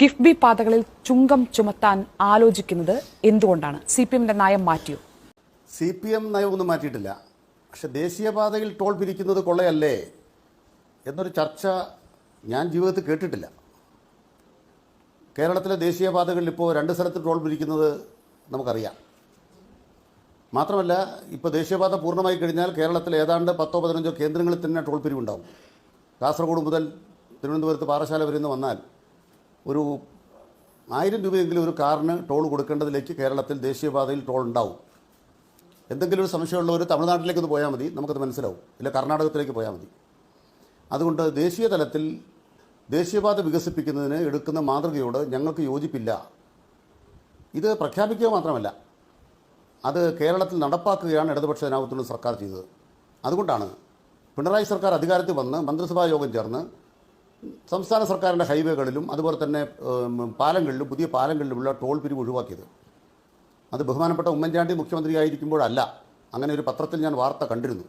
കിഫ്ബി പാതകളിൽ ചുങ്കം ചുമത്താൻ ആലോചിക്കുന്നത് എന്തുകൊണ്ടാണ്? സി പി എമ്മിന്റെ നയം മാറ്റിയോ? സി പി എം നയമൊന്നും മാറ്റിയിട്ടില്ല. പക്ഷെ ദേശീയപാതയിൽ ടോൾ പിരിക്കുന്നത് കൊള്ളയല്ലേ എന്നൊരു ചർച്ച ഞാൻ ജീവിതത്തിൽ കേട്ടിട്ടില്ല. കേരളത്തിലെ ദേശീയപാതകളിൽ ഇപ്പോൾ രണ്ട് സ്ഥലത്ത് ടോൾ പിരിക്കുന്നത് നമുക്കറിയാം. മാത്രമല്ല ഇപ്പോൾ ദേശീയപാത പൂർണമായി കഴിഞ്ഞാൽ കേരളത്തിൽ ഏതാണ്ട് പത്തോ പതിനഞ്ചോ കേന്ദ്രങ്ങളിൽ തന്നെ ടോൾ പിരിവുണ്ടാവും. കാസർഗോഡ് മുതൽ തിരുവനന്തപുരത്ത് പാറശാല വരെ വന്നാൽ ഒരു ആയിരം രൂപയെങ്കിലും ഒരു കാറിന് ടോൾ കൊടുക്കേണ്ടതിലേക്ക് കേരളത്തിൽ ദേശീയപാതയിൽ ടോൾ ഉണ്ടാവും. എന്തെങ്കിലും ഒരു സംശയമുള്ളവർ തമിഴ്നാട്ടിലേക്ക് ഒന്ന് പോയാൽ മതി നമുക്കത് മനസ്സിലാവും. ഇല്ല കർണാടകത്തിലേക്ക് പോയാൽ മതി. അതുകൊണ്ട് ദേശീയ തലത്തിൽ ദേശീയപാത വികസിപ്പിക്കുന്നതിന് എടുക്കുന്ന മാതൃകയോട് ഞങ്ങൾക്ക് യോജിപ്പില്ല. ഇത് പ്രഖ്യാപിക്കുക മാത്രമല്ല അത് കേരളത്തിൽ നടപ്പാക്കുകയാണ് ഇടതുപക്ഷ ജനാധിപത്യത്തിലുള്ള സർക്കാർ ചെയ്തത്. അതുകൊണ്ടാണ് പിണറായി സർക്കാർ അധികാരത്തിൽ വന്ന് മന്ത്രിസഭാ യോഗം ചേർന്ന് സംസ്ഥാന സർക്കാരിന്റെ ഹൈവേകളിലും അതുപോലെ തന്നെ പാലങ്ങളിലും പുതിയ പാലങ്ങളിലുമുള്ള ടോൾ പിരിവ് ഒഴിവാക്കിയത്. അത് ബഹുമാനപ്പെട്ട ഉമ്മൻചാണ്ടി മുഖ്യമന്ത്രിയായിരിക്കുമ്പോഴല്ല അങ്ങനെ ഒരു പത്രത്തിൽ ഞാൻ വാർത്ത കണ്ടിരുന്നു.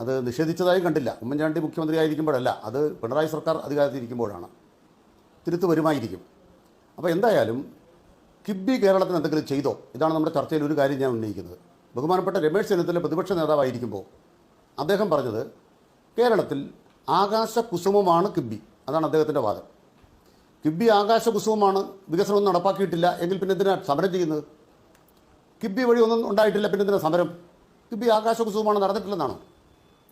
അത് നിഷേധിച്ചതായി കണ്ടില്ല. ഉമ്മൻചാണ്ടി മുഖ്യമന്ത്രിയായിരിക്കുമ്പോഴല്ല അത് പിണറായി സർക്കാർ അധികാരത്തിലിരിക്കുമ്പോഴാണ്. തിരുത്തു വരുമായിരിക്കും. അപ്പോൾ എന്തായാലും കിബി കേരളത്തിന് എന്തെങ്കിലും ചെയ്തോ? ഇതാണ് നമ്മുടെ ചർച്ചയിൽ ഒരു കാര്യം ഞാൻ ഉന്നയിക്കുന്നത്. ബഹുമാനപ്പെട്ട രമേശ് ചെന്നിത്തല പ്രതിപക്ഷ നേതാവായിരിക്കുമ്പോൾ അദ്ദേഹം പറഞ്ഞത് കേരളത്തിൽ ആകാശ കുസുമമാണ് കിബി അതാണ് അദ്ദേഹത്തിന്റെ വാദം. കിബി ആകാശകുസുമമാണ് വികസനമൊന്നും നടപ്പാക്കിയിട്ടില്ല. എങ്കിൽ പിന്നെ എന്തിനാണ് സമരം ചെയ്യുന്നത്? കിബി വഴി ഒന്നും ഉണ്ടായിട്ടില്ല. പിന്നെ എന്തിനാണ് സമരം? കിബി ആകാശ കുസുമമാണ് നടന്നിട്ടില്ലെന്നാണ്?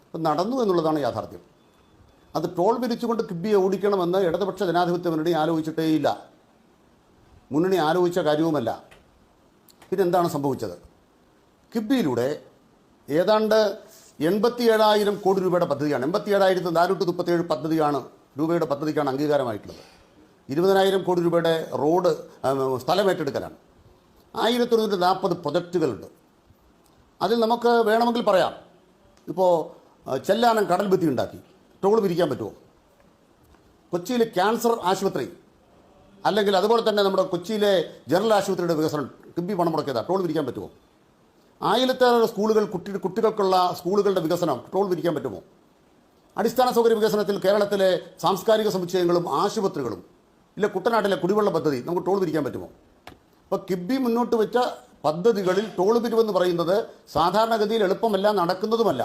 അപ്പം നടന്നു എന്നുള്ളതാണ് യാഥാർത്ഥ്യം. അത് ടോൾ വിരിച്ചുകൊണ്ട് കിബിയെ ഓടിക്കണമെന്ന് ഇടതുപക്ഷ ജനാധിപത്യ മുന്നണി ആലോചിച്ചിട്ടേയില്ല മുന്നണി ആലോചിച്ച കാര്യവുമല്ല. പിന്നെ എന്താണ് സംഭവിച്ചത്? കിബിയിലൂടെ ഏതാണ്ട് എൺപത്തി ഏഴായിരം കോടി രൂപയുടെ പദ്ധതിയാണ്. എൺപത്തി ഏഴായിരത്തി നാനൂറ്റി മുപ്പത്തേഴ് പദ്ധതിയാണ് രൂപയുടെ പദ്ധതിക്കാണ് അംഗീകാരമായിട്ടുള്ളത്. ഇരുപതിനായിരം കോടി രൂപയുടെ റോഡ് സ്ഥലം ഏറ്റെടുക്കലാണ്. ആയിരത്തി ഒരുന്നൂറ്റി നാൽപ്പത് പ്രൊജക്റ്റുകളുണ്ട് അതിൽ നമുക്ക് വേണമെങ്കിൽ പറയാം. ഇപ്പോൾ ചെല്ലാനം കടൽ ഭിത്തി ഉണ്ടാക്കി. ടോൾ പിരിക്കാൻ പറ്റുമോ? കൊച്ചിയിലെ ക്യാൻസർ ആശുപത്രി അല്ലെങ്കിൽ അതുപോലെ തന്നെ നമ്മുടെ കൊച്ചിയിലെ ജനറൽ ആശുപത്രിയുടെ വികസനം കിബി പണം മുടക്കിയതാണ് ടോൾ പിരിക്കാൻ പറ്റുമോ? ആയിരത്തേറെ സ്കൂളുകൾ കുട്ടി കുട്ടികൾക്കുള്ള സ്കൂളുകളുടെ വികസനം ടോൾ വിരിക്കാൻ പറ്റുമോ? അടിസ്ഥാന സൗകര്യ വികസനത്തിൽ കേരളത്തിലെ സാംസ്കാരിക സമുച്ചയങ്ങളും ആശുപത്രികളും ഇല്ല കുട്ടനാട്ടിലെ കുടിവെള്ള പദ്ധതി നമുക്ക് ടോൾ പിരിക്കാൻ പറ്റുമോ? അപ്പോൾ കിബി മുന്നോട്ട് വെച്ച പദ്ധതികളിൽ ടോൾ പിരിവെന്ന് പറയുന്നത് സാധാരണഗതിയിൽ എളുപ്പമല്ല നടക്കുന്നതുമല്ല.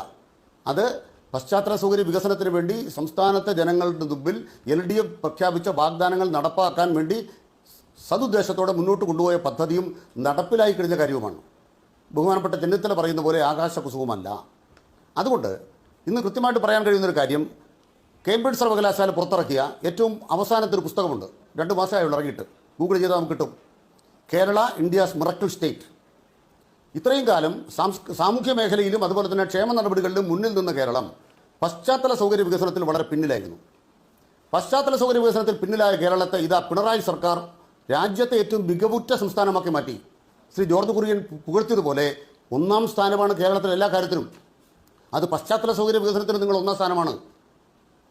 അത് പശ്ചാത്തല സൗകര്യ വികസനത്തിന് വേണ്ടി സംസ്ഥാനത്തെ ജനങ്ങളുടെ മുമ്പിൽ എൽ ഡി എഫ് പ്രഖ്യാപിച്ച വാഗ്ദാനങ്ങൾ നടപ്പാക്കാൻ വേണ്ടി സതുദ്ദേശത്തോടെ മുന്നോട്ട് കൊണ്ടുപോയ പദ്ധതിയും നടപ്പിലായി കഴിഞ്ഞ കാര്യവുമാണ്. ബഹുമാനപ്പെട്ട ചെന്നിത്തല പറയുന്ന പോലെ ആകാശ ആകാശകുസുമല്ല. അതുകൊണ്ട് ഇന്ന് കൃത്യമായിട്ട് പറയാൻ കഴിയുന്നൊരു കാര്യം കേംബ്രിഡ്ജ് സർവകലാശാല പുറത്തിറക്കിയ ഏറ്റവും അവസാനത്തെ ഒരു പുസ്തകമുണ്ട്. രണ്ട് മാസമായി ഇറങ്ങിയിട്ട്. ഗൂഗിൾ ചെയ്താൽ നമുക്ക് കിട്ടും. Kerala India's miracle state. ഇത്രയും കാലം സാമൂഹ്യ മേഖലയിലും അതുപോലെ തന്നെ ക്ഷേമ നടപടികളിലും മുന്നിൽ നിന്ന കേരളം പശ്ചാത്തല സൗകര്യ വികസനത്തിൽ വളരെ പിന്നിലായിരുന്നു. പശ്ചാത്തല സൗകര്യ വികസനത്തിൽ പിന്നിലായ കേരളത്തെ ഇതാ പിണറായി സർക്കാർ രാജ്യത്തെ ഏറ്റവും മികവുറ്റ സംസ്ഥാനമാക്കി മാറ്റി. ശ്രീ ജോർജ് കുര്യൻ പുകഴ്ത്തിയതുപോലെ ഒന്നാം സ്ഥാനമാണ് കേരളത്തിലെ എല്ലാ കാര്യത്തിലും. അത് പശ്ചാത്തല സൗകര്യ വികസനത്തിന് നിങ്ങൾ ഒന്നാം സ്ഥാനമാണ്.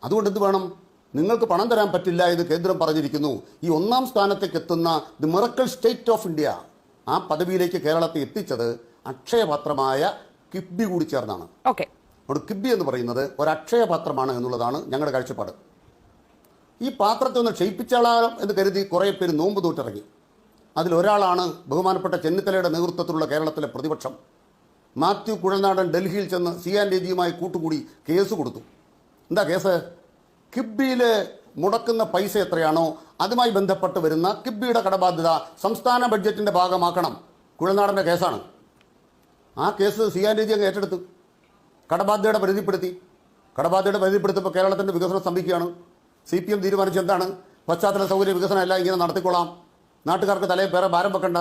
അതുകൊണ്ട് എന്ത് വേണം? നിങ്ങൾക്ക് പണം തരാൻ പറ്റില്ല എന്ന് കേന്ദ്രം പറഞ്ഞിരിക്കുന്നു. ഈ ഒന്നാം സ്ഥാനത്തേക്ക് എത്തുന്ന the miracle state of India ആ പദവിയിലേക്ക് കേരളത്തെ എത്തിച്ചത് അക്ഷയപാത്രമായ കിബി കൂടി ചേർന്നാണ്. ഓക്കെ. അവിടെ കിബി എന്ന് പറയുന്നത് ഒരു അക്ഷയപാത്രമാണ് എന്നുള്ളതാണ് ഞങ്ങളുടെ കാഴ്ചപ്പാട്. ഈ പാത്രത്തെ ഒന്ന് ക്ഷയിപ്പിച്ചാളാം എന്ന് കരുതി കുറേ പേര് നോമ്പ് തോറ്റിറങ്ങി. അതിലൊരാളാണ് ബഹുമാനപ്പെട്ട ചെന്നിത്തലയുടെ നേതൃത്വത്തിലുള്ള കേരളത്തിലെ പ്രതിപക്ഷം. മാത്യു കുഴൽനാടൻ ഡൽഹിയിൽ ചെന്ന് സി ആൻ രീതിയുമായി കൂട്ടുകൂടി കേസ് കൊടുത്തു. എന്താ കേസ്? കിബിയിൽ മുടക്കുന്ന പൈസ എത്രയാണോ അതുമായി ബന്ധപ്പെട്ട് വരുന്ന കിബിയുടെ കടബാധ്യത സംസ്ഥാന ബഡ്ജറ്റിന്റെ ഭാഗമാക്കണം. കുഴൽനാടന്റെ കേസാണ്. ആ കേസ് സി ആൻ രീതി അങ്ങ് ഏറ്റെടുത്തു. കടബാധ്യതയുടെ പരിധിപ്പെടുത്തി. കടബാധ്യതയുടെ പരിധിപ്പെടുത്തിയപ്പോൾ കേരളത്തിന്റെ വികസനം സ്തംഭിക്കുകയാണ്. സി പി എം തീരുമാനിച്ചെന്താണ്? പശ്ചാത്തല സൗകര്യ വികസനം എല്ലാം ഇങ്ങനെ നടത്തിക്കൊള്ളാം. നാട്ടുകാർക്ക് തലയിൽ വേറെ ഭാരം വെക്കണ്ട.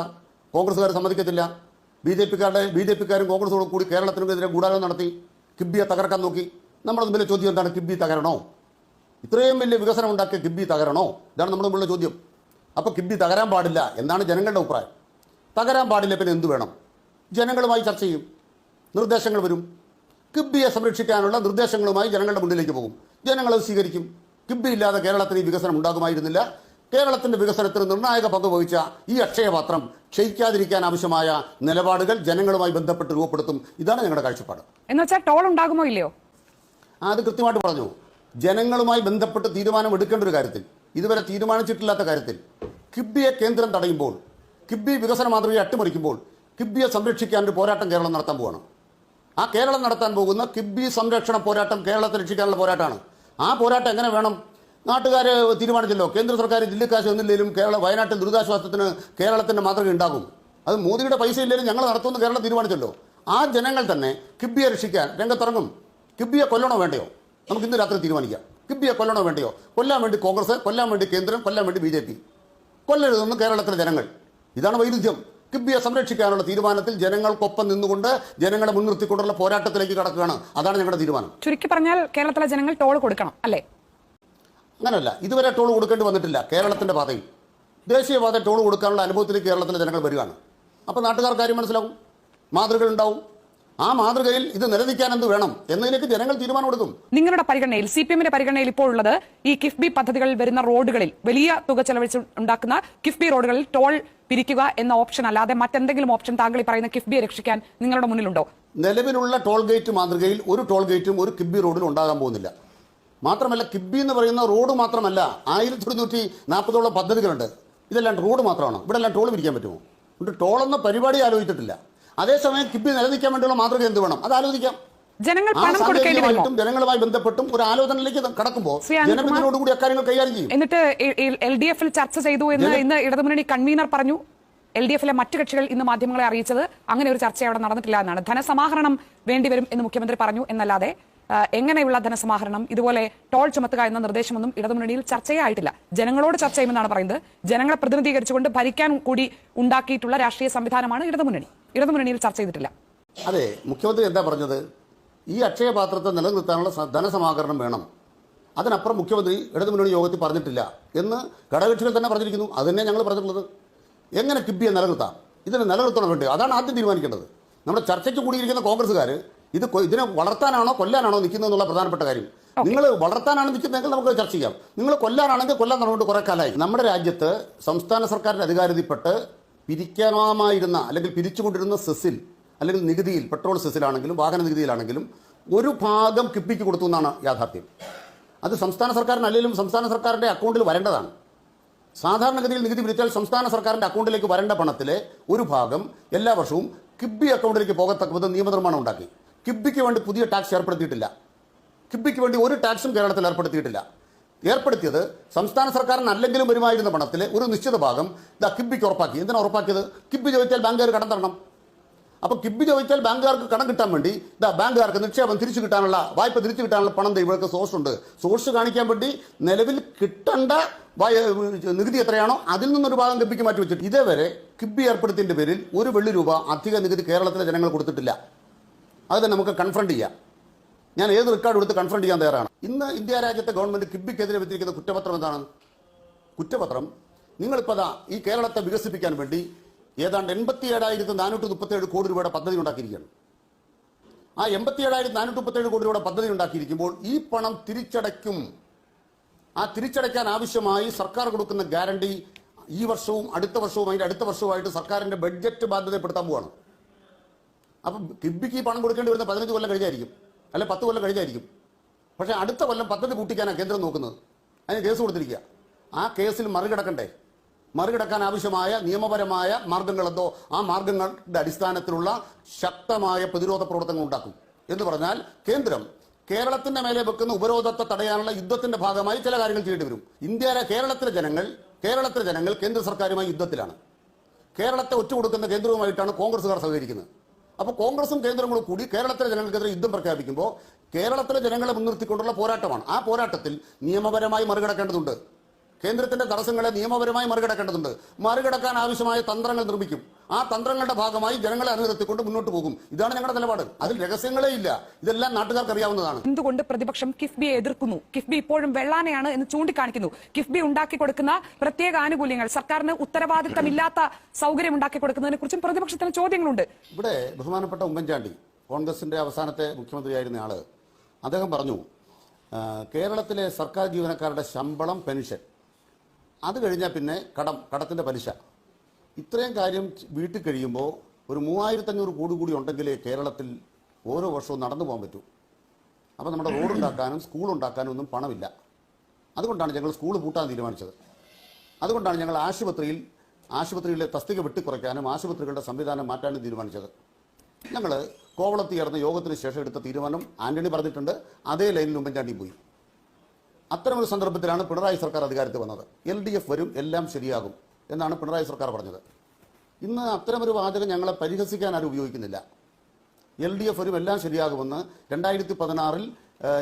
കോൺഗ്രസ്സുകാർ സമ്മതിക്കത്തില്ല. ബി ജെ പിക്കാരുടെ ബി ജെ പിക്കാരും കോൺഗ്രസോടും കൂടി കേരളത്തിനെതിരെ ഗൂഢാലോചന നടത്തി കിബിയെ തകർക്കാൻ നോക്കി. നമ്മുടെ മുമ്പിലെ ചോദ്യം എന്താണ്? കിബി തകരണോ? ഇത്രയും വലിയ വികസനം ഉണ്ടാക്കിയ കിബി തകരണോ? ഇതാണ് നമ്മുടെ മുമ്പിലുള്ള ചോദ്യം. അപ്പോൾ കിബി തകരാൻ പാടില്ല എന്നാണ് ജനങ്ങളുടെ അഭിപ്രായം. തകരാൻ പാടില്ല പിന്നെ എന്ത് വേണം? ജനങ്ങളുമായി ചർച്ച ചെയ്യും. നിർദ്ദേശങ്ങൾ വരും. കിബിയെ സംരക്ഷിക്കാനുള്ള നിർദ്ദേശങ്ങളുമായി ജനങ്ങളുടെ മുന്നിലേക്ക് പോകും. ജനങ്ങളത് സ്വീകരിക്കും. കിബി ഇല്ലാതെ കേരളത്തിന് ഈ വികസനം ഉണ്ടാകുമായിരുന്നില്ല. കേരളത്തിന്റെ വികസനത്തിന് നിർണായക പങ്ക് വഹിച്ച ഈ അക്ഷയപാത്രം ക്ഷയിക്കാതിരിക്കാൻ ആവശ്യമായ നിലപാടുകൾ ജനങ്ങളുമായി ബന്ധപ്പെട്ട് രൂപപ്പെടുത്തും. ഇതാണ് ഞങ്ങളുടെ കാഴ്ചപ്പാട്. എന്ന് വെച്ചാൽ ടോൾ ഉണ്ടാകുമോ ഇല്ലയോ? അത് കൃത്യമായിട്ട് പറഞ്ഞു. ജനങ്ങളുമായി ബന്ധപ്പെട്ട് തീരുമാനം എടുക്കേണ്ട ഒരു കാര്യത്തിൽ ഇതുവരെ തീരുമാനിച്ചിട്ടില്ലാത്ത കാര്യത്തിൽ കിബിയെ കേന്ദ്രം തടയുമ്പോൾ കിബി വികസന മാതൃകയെ അട്ടിമറിക്കുമ്പോൾ കിബിയെ സംരക്ഷിക്കാൻ ഒരു പോരാട്ടം കേരളം നടത്താൻ പോവാണ്. ആ കേരളം നടത്താൻ പോകുന്ന കിബി സംരക്ഷണ പോരാട്ടം കേരളത്തെ രക്ഷിക്കാനുള്ള പോരാട്ടമാണ്. ആ പോരാട്ടം എങ്ങനെ വേണം? നാട്ടുകാർ തീരുമാനിച്ചല്ലോ. കേന്ദ്ര സർക്കാർ ജില്ലക്കാശ് ഒന്നില്ലെങ്കിലും കേരള വയനാട്ടിൽ ദുരിതാശ്വാസത്തിന് കേരളത്തിന്റെ മാതൃക ഉണ്ടാകും. അത് മോദിയുടെ പൈസ ഇല്ലെങ്കിലും ഞങ്ങൾ നടത്തുമെന്ന് കേരളം തീരുമാനിച്ചല്ലോ. ആ ജനങ്ങൾ തന്നെ കിബിയെ രക്ഷിക്കാൻ രംഗത്തിറങ്ങും. കിബിയെ കൊല്ലണോ വേണ്ടയോ? നമുക്ക് ഇന്ന് രാത്രി തീരുമാനിക്കാം. കിബിയെ കൊല്ലണോ വേണ്ടയോ? കൊല്ലാൻ വേണ്ടി കോൺഗ്രസ് കൊല്ലാൻ വേണ്ടി കേന്ദ്രം കൊല്ലാൻ വേണ്ടി ബി ജെ പി. കൊല്ലരുതെന്ന് കേരളത്തിലെ ജനങ്ങൾ. ഇതാണ് വൈരുദ്ധ്യം. കിബിയെ സംരക്ഷിക്കാനുള്ള തീരുമാനത്തിൽ ജനങ്ങൾക്കൊപ്പം നിന്നുകൊണ്ട് ജനങ്ങളെ മുൻനിർത്തിക്കൊണ്ടുള്ള പോരാട്ടത്തിലേക്ക് കടക്കുകയാണ്. അതാണ് ഞങ്ങളുടെ തീരുമാനം. ചുരുക്കി പറഞ്ഞാൽ കേരളത്തിലെ ജനങ്ങൾ ടോൾ കൊടുക്കണം അല്ലേ? അങ്ങനല്ല. ഇതുവരെ ടോൾ കൊടുക്കേണ്ടി വന്നിട്ടില്ല. കേരളത്തിന്റെ പാതയിൽ. ദേശീയപാത ടോൾ കൊടുക്കാനുള്ള അനുഭവത്തിൽ കേരളത്തിലെ ജനങ്ങൾ വരികയാണ്. അപ്പോൾ നാട്ടുകാർ കാര്യം മനസ്സിലാവും? മാതൃകകൾ ഉണ്ടാവും. ആ മാതൃകയിൽ ഇത് നിലനിൽക്കാൻ എന്ത് വേണം എന്നതിലേക്ക് ജനങ്ങൾ തീരുമാനം എടുക്കും. നിങ്ങളുടെ പരിഗണനയിൽ സി പി എമ്മിന്റെ പരിഗണനയിൽ ഇപ്പോൾ ഉള്ളത് ഈ കിഫ്ബി പദ്ധതികളിൽ വരുന്ന റോഡുകളിൽ വലിയ തുക ചെലവഴിച്ച് ഉണ്ടാക്കുന്ന കിഫ്ബി റോഡുകളിൽ ടോൾ പിരിക്കുക എന്ന ഓപ്ഷൻ അല്ലാതെ മറ്റെന്തെങ്കിലും ഓപ്ഷൻ താങ്കൾ ഈ പറയുന്ന കിഫ്ബിയെ രക്ഷിക്കാൻ നിങ്ങളുടെ മുന്നിലുണ്ടോ? നിലവിലുള്ള ടോൾ ഗേറ്റ് മാതൃകയിൽ ഒരു ടോൾ ഗേറ്റും ഒരു കിഫ്ബി റോഡിലും ഉണ്ടാകാൻ പോകുന്നില്ല. മാത്രമല്ല കിബി എന്ന് പറയുന്ന റോഡ് മാത്രമല്ല ആയിരത്തി ഒരുന്നൂറ്റി നാൽപ്പതോളം പദ്ധതികളുണ്ട്. ഇതെല്ലാം റോഡ് മാത്രമാണ്? ഇവിടെ എല്ലാം ടോൾ പിരിക്കാൻ പറ്റുമോ? എന്നിട്ട് ടോൾ എന്ന പരിപാടി ആലോചിച്ചിട്ടില്ല. അതേസമയം കിബി നിലനിൽക്കാൻ വേണ്ടിയുള്ള മാതൃക എന്ത് വേണം? അത് ആലോചിക്കാം. ജനങ്ങൾ പണം കൊടുക്കേണ്ടി വരുമോ? ജനങ്ങളുമായി ബന്ധപ്പെട്ടും ഒരു ആലോചനയിലേക്ക് കടക്കുമ്പോൾ ജനപ്രതിനിധിയോടുകൂടി അക്കാര്യങ്ങൾ കൈകാര്യം ചെയ്യും. എന്നിട്ട് എൽ ഡി എഫിൽ ചർച്ച ചെയ്തു എന്ന് ഇന്ന് ഇടതുമുന്നണി കൺവീനർ പറഞ്ഞു. എൽ ഡി എഫിലെ മറ്റു കക്ഷികൾ ഇന്ന് മാധ്യമങ്ങളെ അറിയിച്ചത്. അങ്ങനെ ഒരു ചർച്ച അവിടെ നടന്നിട്ടില്ല എന്നാണ്. ധനസമാഹരണം വേണ്ടിവരും എന്ന് മുഖ്യമന്ത്രി പറഞ്ഞു എന്നല്ലാതെ എങ്ങനെയുള്ള ധനസമാഹരണം? ഇതുപോലെ ടോൾ ചുമത്തുക എന്ന നിർദ്ദേശമൊന്നും ഇടതുമുന്നണിയിൽ ചർച്ചയായിട്ടില്ല ജനങ്ങളോട് ചർച്ച ചെയ്യുമെന്നാണ് പറയുന്നത്. ജനങ്ങളെ പ്രതിനിധീകരിച്ചുകൊണ്ട് ഭരിക്കാൻ കൂടി ഉണ്ടാക്കിയിട്ടുള്ള രാഷ്ട്രീയ സംവിധാനമാണ് ഇടതുമുന്നണി. ഇടതുമുന്നണിയിൽ ചർച്ച ചെയ്തിട്ടില്ല. അതെ മുഖ്യമന്ത്രി എന്താ പറഞ്ഞത്? ഈ അക്ഷയപാത്രത്തെ നിലനിർത്താനുള്ള ധനസമാഹരണം വേണം. അതിനപ്പുറം മുഖ്യമന്ത്രി ഇടതുമുന്നണി യോഗത്തിൽ പറഞ്ഞിട്ടില്ല എന്ന് ഘടകകക്ഷികൾ തന്നെ പറഞ്ഞിരിക്കുന്നു. അത് തന്നെ ഞങ്ങൾ പറഞ്ഞിട്ടുള്ളത്. എങ്ങനെ കിബിയെ നിലനിർത്താം? ഇതിനെ നിലനിർത്തണം വേണ്ടി? അതാണ് ആദ്യം തീരുമാനിക്കേണ്ടത്. നമ്മുടെ ചർച്ചയ്ക്ക് കൂടിയിരിക്കുന്ന കോൺഗ്രസ്സുകാർ ഇത് കൊ- ഇതിനെ വളർത്താനാണോ കൊല്ലാനാണോ നിൽക്കുന്നത് എന്നുള്ള പ്രധാനപ്പെട്ട കാര്യം. നിങ്ങൾ വളർത്താനാണ് നിൽക്കുന്നതെങ്കിൽ നമുക്ക് ചർച്ച ചെയ്യാം നിങ്ങൾ കൊല്ലാനാണെങ്കിൽ കൊല്ലാൻ തുടങ്ങിയിട്ട് കുറെ കാലമായി. നമ്മുടെ രാജ്യത്ത് സംസ്ഥാന സർക്കാരിന്റെ അധികാരത്തിൽപ്പെട്ട് പിരിക്കാമായിരുന്ന അല്ലെങ്കിൽ പിരിച്ചുകൊണ്ടിരുന്ന സെസ്സിൽ അല്ലെങ്കിൽ നികുതിയിൽ പെട്രോൾ സെസ്സിലാണെങ്കിലും വാഹന നികുതിയിലാണെങ്കിലും ഒരു ഭാഗം കിപ്പിക്ക് കൊടുത്തു എന്നാണ് യാഥാർത്ഥ്യം. അത് സംസ്ഥാന സർക്കാരിന് അല്ലെങ്കിലും സംസ്ഥാന സർക്കാരിന്റെ അക്കൗണ്ടിൽ വരേണ്ടതാണ്. സാധാരണഗതിയിൽ നികുതി പിരിച്ചാൽ സംസ്ഥാന സർക്കാരിന്റെ അക്കൗണ്ടിലേക്ക് വരേണ്ട പണത്തിലെ ഒരു ഭാഗം എല്ലാ വർഷവും കിബി അക്കൗണ്ടിലേക്ക് പോകത്തക്ക വിധം നിയമനിർമ്മാണം ഉണ്ടാക്കി. കിബിക്ക് വേണ്ടി പുതിയ ടാക്സ് ഏർപ്പെടുത്തിയിട്ടില്ല. കിബിക്ക് വേണ്ടി ഒരു ടാക്സും കേരളത്തിൽ ഏർപ്പെടുത്തിയിട്ടില്ല. ഏർപ്പെടുത്തിയത് സംസ്ഥാന സർക്കാരിന് അല്ലെങ്കിലും വരുമായിരുന്ന പണത്തിൽ ഒരു നിശ്ചിത ഭാഗം ഇതാ കിബിക്ക് ഉറപ്പാക്കി. എന്തിനാണ് ഉറപ്പാക്കിയത്? കിബി ചോദിച്ചാൽ ബാങ്കുകാർ കടം തരണം. അപ്പോൾ കിബി ചോദിച്ചാൽ ബാങ്കുകാർക്ക് കടം കിട്ടാൻ വേണ്ടി ഇതാ ബാങ്കുകാർക്ക് നിക്ഷേപം തിരിച്ചു കിട്ടാനുള്ള വായ്പ തിരിച്ചു കിട്ടാനുള്ള പണം ഇവർക്ക് സോഴ്സ് ഉണ്ട്. സോഴ്സ് കാണിക്കാൻ വേണ്ടി നിലവിൽ കിട്ടേണ്ട നികുതി എത്രയാണോ അതിൽ നിന്നൊരു ഭാഗം കിബിക്ക് മാറ്റി വെച്ചിട്ട് ഇതേവരെ കിബി ഏർപ്പെടുത്തിയതിന്റെ പേരിൽ ഒരു വെള്ളി രൂപ അധിക നികുതി കേരളത്തിലെ ജനങ്ങൾ കൊടുത്തിട്ടില്ല. അത് നമുക്ക് കൺഫ്രണ്ട് ചെയ്യാം. ഞാൻ ഏത് റെക്കോർഡ് എടുത്ത് കൺഫ്രണ്ട് ചെയ്യാൻ തയ്യാറാണ്? ഇന്ന് ഇന്ത്യ രാജ്യത്തെ ഗവൺമെന്റ് കിബിക്കെതിരെ വെച്ചിരിക്കുന്ന കുറ്റപത്രം എന്താണ്? കുറ്റപത്രം. നിങ്ങളിപ്പോൾ അതാ ഈ കേരളത്തെ വികസിപ്പിക്കാൻ വേണ്ടി ഏതാണ്ട് എൺപത്തി ഏഴായിരത്തി നാനൂറ്റി മുപ്പത്തേഴ് കോടി രൂപയുടെ പദ്ധതി ഉണ്ടാക്കിയിരിക്കുകയാണ്. ആ എൺപത്തി ഏഴായിരത്തി നാനൂറ്റി മുപ്പത്തേഴ് കോടി രൂപയുടെ പദ്ധതി ഉണ്ടാക്കിയിരിക്കുമ്പോൾ ഈ പണം തിരിച്ചടയ്ക്കും. ആ തിരിച്ചടയ്ക്കാൻ ആവശ്യമായി സർക്കാർ കൊടുക്കുന്ന ഗ്യാരണ്ടി ഈ വർഷവും അടുത്ത വർഷവും അതിന്റെ അടുത്ത വർഷവുമായിട്ട് സർക്കാരിന്റെ ബഡ്ജറ്റ് ബാധ്യതപ്പെടുത്താൻ പോവാണ്. അപ്പം കിബിക്ക് പണം കൊടുക്കേണ്ടി വരുന്ന പതിനഞ്ച് കൊല്ലം കഴിഞ്ഞായിരിക്കും. അല്ലെ പത്ത് കൊല്ലം കഴിഞ്ഞായിരിക്കും. പക്ഷേ അടുത്ത കൊല്ലം പദ്ധതി കൂട്ടിക്കാനാണ് കേന്ദ്രം നോക്കുന്നത്. അതിന് കേസ് കൊടുത്തിരിക്കുക. ആ കേസിൽ മറികടക്കണ്ടേ? മറികടക്കാൻ ആവശ്യമായ നിയമപരമായ മാർഗങ്ങളെന്തോ ആ മാർഗങ്ങളുടെ അടിസ്ഥാനത്തിലുള്ള ശക്തമായ പ്രതിരോധ പ്രവർത്തനങ്ങൾ ഉണ്ടാക്കും. എന്ന് പറഞ്ഞാൽ കേന്ദ്രം കേരളത്തിന്റെ മേലെ വെക്കുന്ന ഉപരോധത്തെ തടയാനുള്ള യുദ്ധത്തിന്റെ ഭാഗമായി ചില കാര്യങ്ങൾ ചെയ്യേണ്ടി വരും. ഇന്ത്യയിലെ കേരളത്തിലെ ജനങ്ങൾ കേരളത്തിലെ ജനങ്ങൾ കേന്ദ്ര സർക്കാരുമായി യുദ്ധത്തിലാണ്. കേരളത്തെ ഒറ്റുകൊടുക്കുന്ന കേന്ദ്രവുമായിട്ടാണ് കോൺഗ്രസ്സുകാർ സഹകരിക്കുന്നത്. അപ്പോൾ കോൺഗ്രസും കേന്ദ്രങ്ങളും കൂടി കേരളത്തിലെ ജനങ്ങൾക്കെതിരെ യുദ്ധം പ്രഖ്യാപിക്കുമ്പോൾ കേരളത്തിലെ ജനങ്ങളെ മുൻനിർത്തിക്കൊണ്ടുള്ള പോരാട്ടമാണ്. ആ പോരാട്ടത്തിൽ നിയമപരമായി മറികടക്കേണ്ടതുണ്ട്. കേന്ദ്രത്തിന്റെ തടസ്സങ്ങളെ നിയമപരമായി മറികടക്കേണ്ടതുണ്ട്. മറികടക്കാൻ ആവശ്യമായ തന്ത്രങ്ങൾ നിർമ്മിക്കും. ആ തന്ത്രങ്ങളുടെ ഭാഗമായി ജനങ്ങളെ അനുഗ്രഹത്തിക്കൊണ്ട് മുന്നോട്ട് പോകും. ഇതാണ് ഞങ്ങളുടെ നിലപാട്. അതിൽ രഹസ്യങ്ങളേ ഇല്ല. ഇതെല്ലാം നാട്ടുകാർക്ക് അറിയാവുന്നതാണ്. എന്തുകൊണ്ട് പ്രതിപക്ഷം കിഫ്ബിയെ എതിർക്കുന്നു? കിഫ്ബി ഇപ്പോഴും വെള്ളാനയാണ് എന്ന് ചൂണ്ടിക്കാണിക്കുന്നു. കിഫ്ബി ഉണ്ടാക്കി കൊടുക്കുന്ന പ്രത്യേക ആനുകൂല്യങ്ങൾ സർക്കാരിന് ഉത്തരവാദിത്തമില്ലാത്ത സൗകര്യം ഉണ്ടാക്കി കൊടുക്കുന്നതിനെ കുറിച്ചും പ്രതിപക്ഷത്തിന് ചോദ്യങ്ങളുണ്ട്. ഇവിടെ ബഹുമാനപ്പെട്ട ഉമ്മൻചാണ്ടി കോൺഗ്രസിന്റെ അവസാനത്തെ മുഖ്യമന്ത്രിയായിരുന്ന ആൾ അദ്ദേഹം പറഞ്ഞു കേരളത്തിലെ സർക്കാർ ജീവനക്കാരുടെ ശമ്പളം പെൻഷൻ. അത് കഴിഞ്ഞാൽ പിന്നെ കടം കടത്തിന്റെ പലിശ. ഇത്രയും കാര്യം വീട്ടിൽ കഴിയുമ്പോൾ ഒരു മൂവായിരത്തഞ്ഞൂറ് കോടി കൂടി ഉണ്ടെങ്കിലേ കേരളത്തിൽ ഓരോ വർഷവും നടന്നു പോകാൻ പറ്റൂ. അപ്പോൾ നമ്മുടെ റോഡ് ഉണ്ടാക്കാനും സ്കൂൾ ഉണ്ടാക്കാനും ഒന്നും പണമില്ല. അതുകൊണ്ടാണ് ഞങ്ങൾ സ്കൂൾ പൂട്ടാൻ തീരുമാനിച്ചത്. അതുകൊണ്ടാണ് ഞങ്ങൾ ആശുപത്രിയിൽ ആശുപത്രിയിലെ തസ്തിക വെട്ടിക്കുറയ്ക്കാനും ആശുപത്രികളുടെ സംവിധാനം മാറ്റാനും തീരുമാനിച്ചത്. ഞങ്ങൾ കോവളത്ത് ചേർന്ന യോഗത്തിന് ശേഷം എടുത്ത തീരുമാനം ആന്റണി പറഞ്ഞിട്ടുണ്ട്. അതേ ലൈനിൽ ഉമ്മൻചാണ്ടി പോയി. അത്തരമൊരു സന്ദർഭത്തിലാണ് പിണറായി സർക്കാർ അധികാരത്തിൽ വന്നത്. എൽ ഡി എഫ് വരും എല്ലാം ശരിയാകും. എന്നാണ് പിണറായി സർക്കാർ പറഞ്ഞത്. ഇന്ന് അത്തരമൊരു വാചകം ഞങ്ങളെ പരിഹസിക്കാൻ ആരും ഉപയോഗിക്കുന്നില്ല. എൽ ഡി എഫ് വരും എല്ലാം ശരിയാകുമെന്ന് രണ്ടായിരത്തി പതിനാറിൽ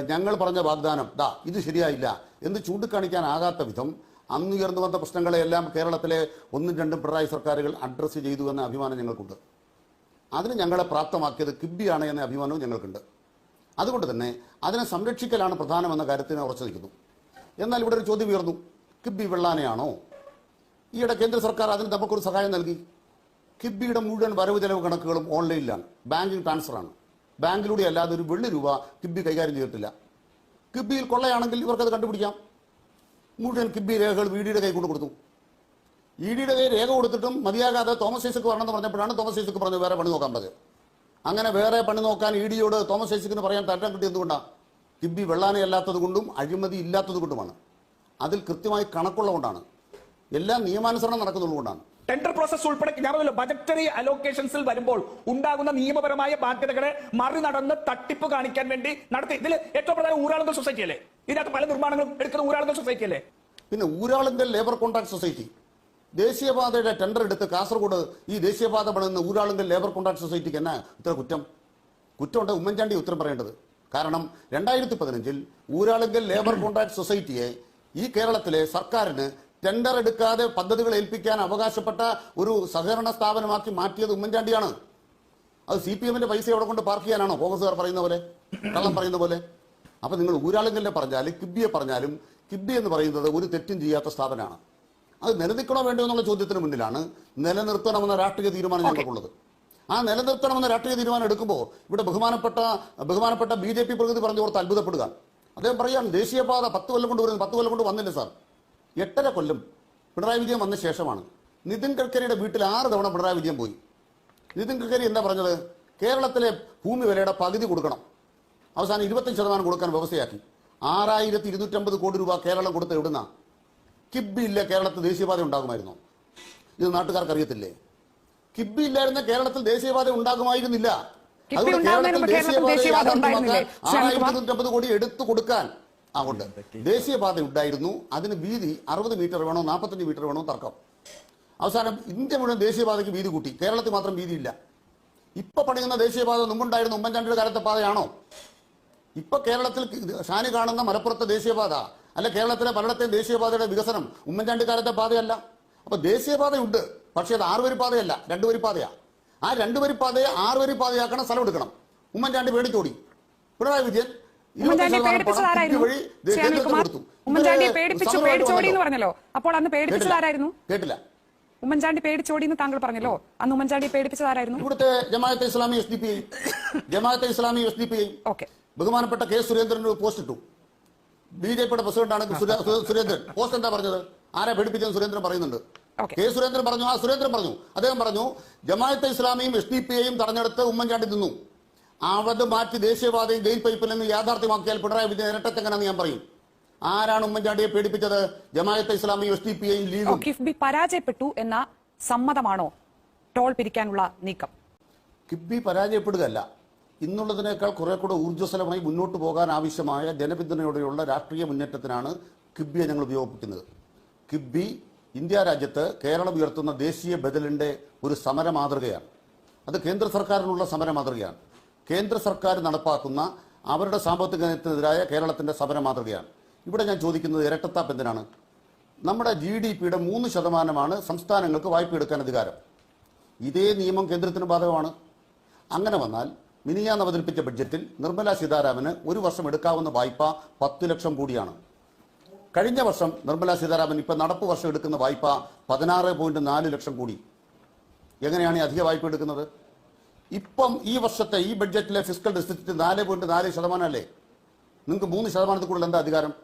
ഞങ്ങൾ പറഞ്ഞ വാഗ്ദാനം ദാ ഇത് ശരിയായില്ല എന്ന് ചൂണ്ടിക്കാണിക്കാനാകാത്ത വിധം അന്ന് ഉയർന്നു വന്ന പ്രശ്നങ്ങളെയെല്ലാം കേരളത്തിലെ ഒന്നും രണ്ടും പിണറായി സർക്കാരുകൾ അഡ്രസ്സ് ചെയ്തു എന്ന അഭിമാനം ഞങ്ങൾക്കുണ്ട്. അതിന് ഞങ്ങളെ പ്രാപ്തമാക്കിയത് കിബിയാണ് എന്ന അഭിമാനവും ഞങ്ങൾക്കുണ്ട്. അതുകൊണ്ട് തന്നെ അതിനെ സംരക്ഷിക്കലാണ് പ്രധാനമെന്ന കാര്യത്തിന് ഉറച്ചു നിൽക്കുന്നു. എന്നാൽ ഇവിടെ ഒരു ചോദ്യം ഉയർന്നു. കിബി വെള്ളാനയാണോ? ഈയിടെ കേന്ദ്ര സർക്കാർ അതിന് നമുക്കൊരു സഹായം നൽകി. കിബിയുടെ മുഴുവൻ വരവ് ചെലവ് കണക്കുകളും ഓൺലൈനിലാണ്. ബാങ്കിങ് ട്രാൻസ്ഫറാണ് ബാങ്കിലൂടെ അല്ലാതെ ഒരു വെള്ളി രൂപ കിബി കൈകാര്യം ചെയ്തിട്ടില്ല. കിബിയിൽ കൊള്ളയാണെങ്കിൽ ഇവർക്കത് കണ്ടുപിടിക്കാം. മുഴുവൻ കിബി രേഖകൾ വി ഡിയുടെ കൈ കൊണ്ട് കൊടുത്തു. ഇ ഡിയുടെ കൈ രേഖ കൊടുത്തിട്ടും മതിയാകാതെ തോമസ് ഐസക്ക് വരണമെന്ന് പറഞ്ഞപ്പോഴാണ് തോമസ് ഐസക്ക് പറഞ്ഞു വേറെ പണി നോക്കാൻ പറഞ്ഞത്. അങ്ങനെ വേറെ പണി നോക്കാൻ ഇ ഡിയോട് തോമസ് ഐസക്കിന് പറയാൻ തരം കിട്ടിയത് എന്തുകൊണ്ടാണ് കിബി വെള്ളാനയല്ലാത്തത് കൊണ്ടും അഴിമതി ഇല്ലാത്തത് കൊണ്ടുമാണ്. അതിൽ കൃത്യമായി കണക്കുള്ളതുകൊണ്ടാണ്. എല്ലാം നിയമാനുസരണം നടക്കുന്നതുകൊണ്ടാണ് ടെൻഡർ പ്രോസസ് ഉൾപ്പെടെ ഞാൻ പറഞ്ഞല്ലോ ബജറ്ററി അലോക്കേഷൻസിൽ വരുമ്പോൾ ഉണ്ടാകുന്ന നിയമപരമായ ബാധ്യതകളെ മറി നടന്ന് തട്ടിപ്പ് കാണിക്കാൻ വേണ്ടി നടത്തി. ഇതിൽ ഏറ്റവും പ്രധാന ഊരാളുങ്കൽ സൊസൈറ്റി അല്ലേ? ഇതിനകത്ത് പല നിർമ്മാണങ്ങളും എടുക്കുന്ന ഊരാളുങ്കൽ സൊസൈറ്റി അല്ലേ? പിന്നെ ഊരാളുങ്കൽ ലേബർ കോൺട്രാക്ട് സൊസൈറ്റി ദേശീയപാതയുടെ ടെൻഡർ എടുത്ത് കാസർഗോഡ് ഈ ദേശീയപാത പണിയുന്ന ഊരാളുങ്കൽ ലേബർ കോൺട്രാക്ട് സൊസൈറ്റിക്ക് എന്നാ ഇത്ര കുറ്റം? കുറ്റമുണ്ട് ഉമ്മൻചാണ്ടി ഉത്തരം പറയേണ്ടത്. കാരണം രണ്ടായിരത്തി പതിനഞ്ചിൽ ഊരാളുങ്കൽ ലേബർ കോൺട്രാക്ട് സൊസൈറ്റിയെ ഈ കേരളത്തിലെ സർക്കാരിന് ടെൻഡർ എടുക്കാതെ പദ്ധതികൾ ഏൽപ്പിക്കാൻ അവകാശപ്പെട്ട ഒരു സഹകരണ സ്ഥാപനമാക്കി മാറ്റിയത് ഉമ്മൻചാണ്ടിയാണ്. അത് സി പി എമ്മിന്റെ പൈസ അവിടെ കൊണ്ട് പാർക്ക് ചെയ്യാനാണോ? കോൺഗ്രസ്സുകാർ പറയുന്ന പോലെ കള്ളം പറയുന്ന പോലെ. അപ്പൊ നിങ്ങൾ ഊരാളുങ്കലിനെ പറഞ്ഞാലും കിബിയെ പറഞ്ഞാലും കിബി എന്ന് പറയുന്നത് ഒരു തെറ്റും ചെയ്യാത്ത സ്ഥാപനമാണ്. അത് നിലനിൽക്കണോ വേണ്ടോ എന്നുള്ള ചോദ്യത്തിന് മുന്നിലാണ് നിലനിർത്തണമെന്ന രാഷ്ട്രീയ തീരുമാനം ഞങ്ങൾക്കുള്ളത്. ആ നിലനിർത്തണമെന്ന രാഷ്ട്രീയ തീരുമാനം എടുക്കുമ്പോൾ ഇവിടെ ബഹുമാനപ്പെട്ട ബഹുമാനപ്പെട്ട ബി ജെ പി പ്രകൃതി പറഞ്ഞു കൊടുത്ത് അത്ഭുതപ്പെടുക അദ്ദേഹം പറയാൻ ദേശീയപാത പത്ത് കൊല്ലം കൊണ്ട് വരുന്നത് പത്ത് കൊല്ലം കൊണ്ട് വന്നില്ല സാർ. എട്ടര കൊല്ലം പിണറായി വിജയൻ വന്ന ശേഷമാണ്. നിതിൻ ഗഡ്കരിയുടെ വീട്ടിൽ ആറ് തവണ പിണറായി വിജയൻ പോയി. നിതിൻ ഗഡ്കരി എന്താ പറഞ്ഞത്? കേരളത്തിലെ ഭൂമി വിലയുടെ പകുതി കൊടുക്കണം. അവസാനം ഇരുപത്തഞ്ച് ശതമാനം കൊടുക്കാൻ വ്യവസ്ഥയാക്കി. ആറായിരത്തി ഇരുന്നൂറ്റമ്പത് കോടി രൂപ കേരളം കൊടുത്ത് എവിടുന്ന? കിബി ഇല്ല കേരളത്തിൽ ദേശീയപാത ഉണ്ടാകുമായിരുന്നു? ഇത് നാട്ടുകാർക്ക് അറിയത്തില്ലേ? കിബി ഇല്ലായിരുന്ന കേരളത്തിൽ ദേശീയപാത ഉണ്ടാകുമായിരുന്നില്ല. അതുകൊണ്ട് കേരളത്തിൽ ദേശീയപാത ആറായിരത്തി ഇരുന്നൂറ്റമ്പത് കോടി എടുത്തു കൊടുക്കാൻ ആ ഉണ്ട്. ദേശീയപാത ഉണ്ടായിരുന്നു. അതിന് വീതി അറുപത് മീറ്റർ വേണോ നാൽപ്പത്തഞ്ച് മീറ്റർ വേണോ തർക്കം. അവസാനം ഇന്ത്യ മുഴുവൻ ദേശീയപാതയ്ക്ക് വീതി കൂട്ടി. കേരളത്തിൽ മാത്രം വീതിയില്ല. ഇപ്പൊ പണിയുന്ന ദേശീയപാത മുമ്പുണ്ടായിരുന്ന ഉമ്മൻചാണ്ടിയുടെ കാലത്തെ പാതയാണോ? ഇപ്പൊ കേരളത്തിൽ ഷാനി കാണുന്ന മലപ്പുറത്തെ ദേശീയപാത അല്ല കേരളത്തിലെ പലയിടത്തെയും ദേശീയപാതയുടെ വികസനം ഉമ്മൻചാണ്ടി കാലത്തെ പാതയല്ല. അപ്പൊ ദേശീയപാതയുണ്ട് പക്ഷേ അത് ആറുവരി പാതയല്ല രണ്ടുവരി പാതയാ. ആ രണ്ടുവരി പാതയെ ആറുവരി പാതയാക്കണം സ്ഥലം എടുക്കണം. ഉമ്മൻചാണ്ടി പേടിച്ചോടി. പിണറായി വിജയൻ ഉമ്മൻചാണ്ടി 20% പണം പേടിപ്പിച്ചതാരായിരുന്നു കിഫ്ബി വഴി ദേ- ശ്യാം കേന്ദ്രത്തിന് കുമാർ. കൊടുത്തു. ഉമ്മൻചാണ്ടി ഇവരെ പേടിപ്പിച്ചു പേടിച്ചോടി എന്ന്. പറഞ്ഞല്ലോ. അപ്പോൾ അന്ന് പേടിപ്പിച്ചതാരായിരുന്നു കേട്ടില്ല. ഉമ്മൻചാണ്ടി പേടിച്ചോടി എന്ന് താങ്കൾ പറഞ്ഞല്ലോ. അന്ന് ഉമ്മൻചാണ്ടി പേടിപ്പിച്ചതാരായിരുന്നു ഇവിടുത്തെ Jamaat-e Islami S D P Jamaat-e Islami S D P okay. ബഹുമാനപ്പെട്ട കെ സുരേന്ദ്രൻ ഒരു പോസ്റ്റ് ഇട്ടു. ബി ജെ പിയുടെ പ്രസിഡന്റാണ് സുരേന്ദ്രൻ. പോസ്റ്റ് എന്താ പറഞ്ഞത്? ആരെ പേടിപ്പിച്ചെന്ന് സുരേന്ദ്രൻ പറയുന്നുണ്ട്. കെ സുരേന്ദ്രൻ പറഞ്ഞു ആ സുരേന്ദ്രൻ പറഞ്ഞു. അദ്ദേഹം പറഞ്ഞു ജമാഅത്തെ ഇസ്ലാമിയും എസ് ഡി പി ഐയും തെരഞ്ഞെടുത്ത് ഉമ്മൻചാണ്ടി നിന്നു. അവത് മാറ്റി ദേശീയപാതയും ഗെയിൽ പൈപ്പിൽ നിന്ന് യാഥാർത്ഥ്യമാക്കിയാൽ പിണറായി വിജയൻ ഇരട്ടത്തെങ്ങനെന്ന് ഞാൻ പറയും. ആരാണ് ഉമ്മൻചാണ്ടിയെ പേടിപ്പിച്ചത്? Jamaat-e Islami S D P ഐയും ലീഗും. കിഫ്ബി പരാജയപ്പെട്ടു എന്ന സമ്മതമാണോ ടോൾ പിരിക്കാനുള്ള നീക്കം? കിഫ്ബി പരാജയപ്പെടുകയല്ല. ഇന്നുള്ളതിനേക്കാൾ കുറെ കൂടെ ഊർജസ്വലമായി മുന്നോട്ട് പോകാൻ ആവശ്യമായ ജനപിന്തുണയോടെയുള്ള രാഷ്ട്രീയ മുന്നേറ്റത്തിനാണ് കിബിയെ ഞങ്ങൾ ഉപയോഗപ്പെടുത്തുന്നത്. കിബി ഇന്ത്യ രാജ്യത്ത് കേരളം ഉയർത്തുന്ന ദേശീയ ബദലിന്റെ ഒരു സമര മാതൃകയാണ് അത് കേന്ദ്ര സർക്കാരിനുള്ള സമര മാതൃകയാണ് കേന്ദ്ര സർക്കാർ നടപ്പാക്കുന്ന അവരുടെ സാമ്പത്തിക നയത്തിനെതിരായ കേരളത്തിന്റെ സമര മാതൃകയാണ്. ഇവിടെ ഞാൻ ചോദിക്കുന്നത് ഇരട്ടത്താപ്പ് എന്തിനാണ്? നമ്മുടെ ജി ഡി പിയുടെ മൂന്ന് ശതമാനമാണ് സംസ്ഥാനങ്ങൾക്ക് വായ്പ എടുക്കാൻ അധികാരം. ഇതേ നിയമം കേന്ദ്രത്തിന് ബാധകമാണ്. അങ്ങനെ വന്നാൽ മിനിയാന്ന് അവതരിപ്പിച്ച ബഡ്ജറ്റിൽ നിർമ്മല സീതാരാമന് ഒരു വർഷം എടുക്കാവുന്ന വായ്പ പത്ത് ലക്ഷം കൂടിയാണ്. കഴിഞ്ഞ വർഷം നിർമ്മല സീതാരാമൻ ഇപ്പൊ നടപ്പ് വർഷം എടുക്കുന്ന വായ്പ പതിനാറ് പോയിന്റ് നാല് ലക്ഷം കൂടി. എങ്ങനെയാണ് ഈ അധിക വായ്പ എടുക്കുന്നത്? ഇപ്പം ഈ വർഷത്തെ ഈ ബഡ്ജറ്റിലെ ഫിസിക്കൽ ഡെസിറ്റ് നാല് പോയിന്റ് നാല് ശതമാനം അല്ലേ? നിങ്ങൾക്ക് മൂന്ന് ശതമാനത്തിൽ കൂടുതൽ എന്താ അധികാരം?